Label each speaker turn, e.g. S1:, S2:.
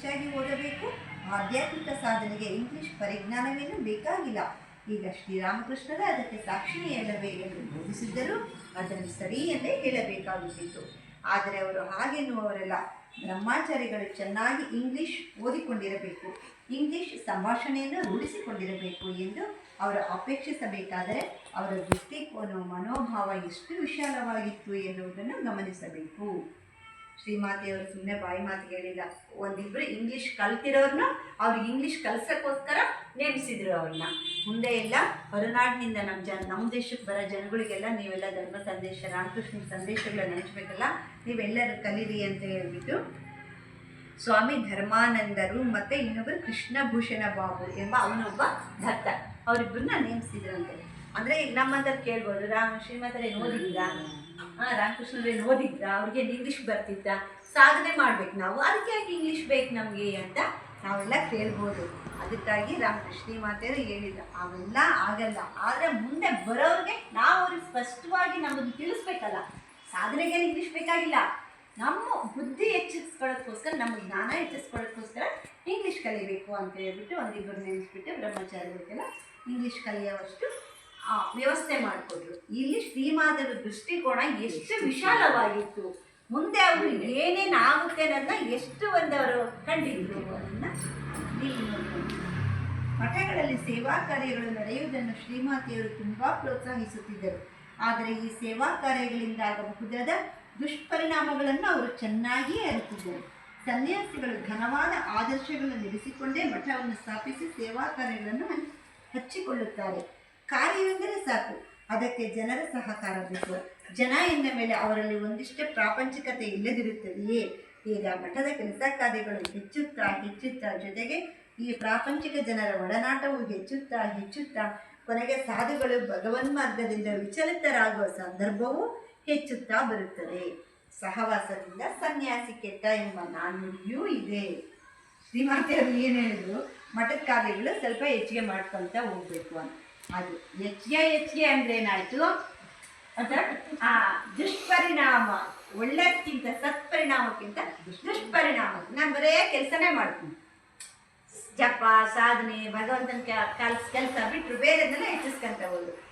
S1: ಹೆಚ್ಚಾಗಿ ಓದಬೇಕು. ಆಧ್ಯಾತ್ಮಿಕ ಸಾಧನೆಗೆ ಇಂಗ್ಲಿಷ್ ಪರಿಜ್ಞಾನವೇನು ಬೇಕಾಗಿಲ್ಲ. ಈಗ ಶ್ರೀರಾಮಕೃಷ್ಣರೇ ಅದಕ್ಕೆ ಸಾಕ್ಷಿಯಲ್ಲವೇ ಎಂದು ಬೋಧಿಸಿದ್ದರು ಅದನ್ನು ಸರಿ ಎಂದೇ ಹೇಳಬೇಕಾಗುತ್ತಿತ್ತು. ಆದರೆ ಅವರು ಹಾಗೆನ್ನುವರೆಲ್ಲ ಬ್ರಹ್ಮಾಚಾರಿಗಳು ಚೆನ್ನಾಗಿ ಇಂಗ್ಲಿಷ್ ಓದಿಕೊಂಡಿರಬೇಕು. ಇಂಗ್ಲಿಷ್ ಸಂಭಾಷಣೆಯನ್ನು ರೂಢಿಸಿಕೊಂಡಿರಬೇಕು ಎಂದು ಅವರು ಅಪೇಕ್ಷಿಸಬೇಕಾದರೆ ಅವರ ದೃಷ್ಟಿಕೋನ, ಮನೋಭಾವ ಎಷ್ಟು ವಿಶಾಲವಾಗಿತ್ತು ಎನ್ನುವುದನ್ನು ಗಮನಿಸಬೇಕು. ಶ್ರೀಮಾತೆಯವರು ಸುಮ್ಮನೆ ಬಾಯಿ ಮಾತಿಗೆ ಹೇಳಿಲ್ಲ. ಒಂದಿಬ್ರು ಇಂಗ್ಲಿಷ್ ಕಲ್ತಿರೋರ್ನ ಅವ್ರಿಗೆ ಇಂಗ್ಲಿಷ್ ಕಲ್ಸಕ್ಕೋಸ್ಕರ ನೇಮಿಸಿದ್ರು ಅವ್ರನ್ನ. ಮುಂದೆ ಎಲ್ಲ ಹೊರನಾಡಿನಿಂದ ನಮ್ಮ ಜನ ನಮ್ಮ ದೇಶಕ್ಕೆ ಬರೋ ಜನಗಳಿಗೆಲ್ಲ ನೀವೆಲ್ಲ ಧರ್ಮ ಸಂದೇಶ ರಾಮಕೃಷ್ಣ ಸಂದೇಶಗಳನ್ನ ನೆನೆಸ್ಬೇಕಲ್ಲ? ನೀವೆಲ್ಲರೂ ಕಲೀರಿ ಅಂತ ಹೇಳ್ಬಿಟ್ಟು ಸ್ವಾಮಿ ಧರ್ಮಾನಂದರು ಮತ್ತೆ ಇನ್ನೊಬ್ಬರು ಕೃಷ್ಣಭೂಷಣ ಬಾಬು ಎಂಬ ಅವನೊಬ್ಬ ಭಕ್ತ. ಅವರಿಬ್ಬರನ್ನ ನೇಮಿಸಿದ್ರಂತೆ ಅಂದ್ರೆ ಈಗ ನಮ್ಮಂತಲ್ಲಿ ಕೇಳ್ಬೋದು, ರಾಮ, ಶ್ರೀಮಂತರೇ ಓದಿದ್ರಾ ಹಾ ರಾಮಕೃಷ್ಣರೇ ಓದಿದ್ರಾ ಅವ್ರಿಗೆ ಇಂಗ್ಲಿಷ್ ಬರ್ತಿದ್ದ ಸಾಧನೆ ಮಾಡ್ಬೇಕು ನಾವು. ಅದಕ್ಕೆ ಯಾಕೆ ಇಂಗ್ಲಿಷ್ ಬೇಕು ನಮಗೆ ಅಂತ ನಾವೆಲ್ಲ ಕೇಳ್ಬೋದು. ಅದಕ್ಕಾಗಿ ರಾಮಕೃಷ್ಣ ಮಾತೆಯವರು ಹೇಳಿದ್ರು. ಅವೆಲ್ಲ ಆಗಲ್ಲ. ಆದರೆ ಮುಂದೆ ಬರೋರಿಗೆ ನಾವು ಅವ್ರಿಗೆ ಸ್ಪಷ್ಟವಾಗಿ ನಮಗೆ ತಿಳಿಸ್ಬೇಕಲ್ಲ. ಸಾಧನೆಗೆ ಇಂಗ್ಲಿಷ್ ಬೇಕಾಗಿಲ್ಲ. ನಮ್ಮ ಬುದ್ಧಿ ಹೆಚ್ಚಿಸ್ಕೊಳ್ಳೋದಕ್ಕೋಸ್ಕರ ನಮ್ಮ ಜ್ಞಾನ ಹೆಚ್ಚಿಸ್ಕೊಳ್ಳೋದಕ್ಕೋಸ್ಕರ ಇಂಗ್ಲೀಷ್ ಕಲಿಬೇಕು ಅಂತ ಹೇಳ್ಬಿಟ್ಟು ಒಂದಿಬ್ಬರು ನೆನೆಸ್ಬಿಟ್ಟು ಬ್ರಹ್ಮಚಾರಿಗಳಿಗೆಲ್ಲ ಇಂಗ್ಲೀಷ್ ಕಲಿಯೋವಷ್ಟು ವ್ಯವಸ್ಥೆ ಮಾಡಿಕೊಟ್ರು. ಇಲ್ಲಿ ಶ್ರೀಮಾದರ ದೃಷ್ಟಿಕೋನ ಎಷ್ಟು ವಿಶಾಲವಾಗಿತ್ತು. ಮುಂದೆ ಅವರು ಏನೇನು ಆಗುತ್ತೆ ಅನ್ನೋದನ್ನ ಎಷ್ಟು ಒಂದು ಅವರು ಕಂಡಿದ್ರು ಅದನ್ನು. ಮಠಗಳಲ್ಲಿ ಸೇವಾ ಕಾರ್ಯಗಳು ನಡೆಯುವುದನ್ನು ಶ್ರೀಮಾತೆಯವರು ತುಂಬಾ ಪ್ರೋತ್ಸಾಹಿಸುತ್ತಿದ್ದರು. ಆದರೆ ಈ ಸೇವಾ ಕಾರ್ಯಗಳಿಂದ ಆಗಬಹುದಾದ ದುಷ್ಪರಿಣಾಮಗಳನ್ನು ಅವರು ಚೆನ್ನಾಗಿಯೇ ಅರಿತಿದ್ದರು. ಸನ್ಯಾಸಿಗಳು ಘನವಾದ ಆದರ್ಶಗಳನ್ನು ಇರಿಸಿಕೊಂಡೇ ಮಠವನ್ನು ಸ್ಥಾಪಿಸಿ ಸೇವಾ ಕಾರ್ಯಗಳನ್ನು ಹಂಚ್- ಹಚ್ಚಿಕೊಳ್ಳುತ್ತಾರೆ. ಕಾರ್ಯವೆಂದರೆ ಸಾಕು. ಅದಕ್ಕೆ ಜನರ ಸಹಕಾರ ಬೇಕು. ಜನ ಎಂದ ಮೇಲೆ ಅವರಲ್ಲಿ ಒಂದಿಷ್ಟೇ ಪ್ರಾಪಂಚಿಕತೆ ಇಲ್ಲದಿರುತ್ತದೆಯೇ? ಈಗ ಮಠದ ಕೆಲಸ ಕಾರ್ಯಗಳು ಹೆಚ್ಚುತ್ತಾ ಹೆಚ್ಚುತ್ತಾ ಜೊತೆಗೆ ಈ ಪ್ರಾಪಂಚಿಕ ಜನರ ಒಡನಾಟವು ಹೆಚ್ಚುತ್ತಾ ಹೆಚ್ಚುತ್ತಾ ಕೊನೆಗೆ ಸಾಧುಗಳು ಭಗವನ್ ಮಾರ್ಗದಿಂದ ವಿಚಲಿತರಾಗುವ ಸಂದರ್ಭವೂ ಹೆಚ್ಚುತ್ತಾ ಬರುತ್ತದೆ. ಸಹವಾಸದಿಂದ ಸನ್ಯಾಸಿ ಕೆಟ್ಟ ಎಂಬ ನಾಣ್ಯೂ ಇದೆ. ಶ್ರೀಮಾತೆಯವರು ಏನು ಹೇಳಿದ್ರು? ಮಠದ ಕಾರ್ಯಗಳು ಸ್ವಲ್ಪ ಹೆಚ್ಚಿಗೆ ಮಾಡ್ಕೊಳ್ತಾ ಹೋಗ್ಬೇಕು ಅಂತ. ಅದು ಹೆಚ್ಚಿಗೆ ಹೆಚ್ಚಿಗೆ ಅಂದ್ರೆ ಏನಾಯ್ತು? ದುಷ್ಪರಿಣಾಮ ಒಳ್ಳೆದಕ್ಕಿಂತ ಸತ್ಪರಿಣಾಮಕ್ಕಿಂತ ದುಷ್ಪರಿಣಾಮ. ನಾನು ಬರೇ ಕೆಲಸನೇ ಮಾಡ್ತೀನಿ. ಜಪ, ಸಾಧನೆ, ಭಗವಂತನ ಕೆಲಸ ಕೆಲಸ ಬಿಟ್ಟರು ಬೇರೆದನ್ನೆಲ್ಲ ಹೆಚ್ಚಿಸ್ಕೊಂತ ಹೋದ್ರು.